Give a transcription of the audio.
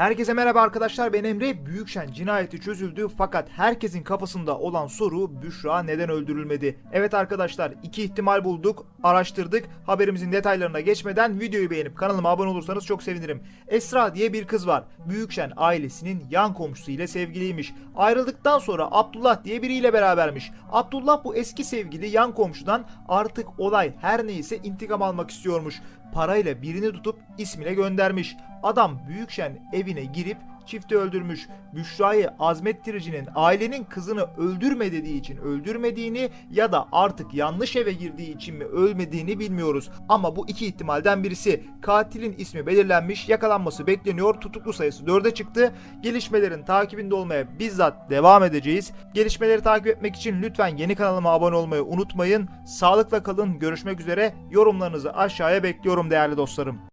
Herkese merhaba arkadaşlar ben Emre. Büyükşen cinayeti çözüldü fakat herkesin kafasında olan soru Büşra neden öldürülmedi? Evet arkadaşlar iki ihtimal bulduk, araştırdık. Haberimizin detaylarına geçmeden videoyu beğenip kanalıma abone olursanız çok sevinirim. Esra diye bir kız var. Büyükşen ailesinin yan komşusu ile sevgiliymiş. Ayrıldıktan sonra Abdullah diye biriyle berabermiş. Abdullah bu eski sevgili yan komşudan artık olay her neyse intikam almak istiyormuş. Parayla birini tutup ismine göndermiş. Adam Büyükşen evine girip çifti öldürmüş. Büşra'yı azmettiricinin ailenin kızını öldürme dediği için öldürmediğini ya da artık yanlış eve girdiği için mi ölmediğini bilmiyoruz. Ama bu iki ihtimalden birisi. Katilin ismi belirlenmiş, yakalanması bekleniyor. Tutuklu sayısı 4'e çıktı. Gelişmelerin takibinde olmaya bizzat devam edeceğiz. Gelişmeleri takip etmek için lütfen yeni kanalıma abone olmayı unutmayın. Sağlıkla kalın. Görüşmek üzere. Yorumlarınızı aşağıya bekliyorum değerli dostlarım.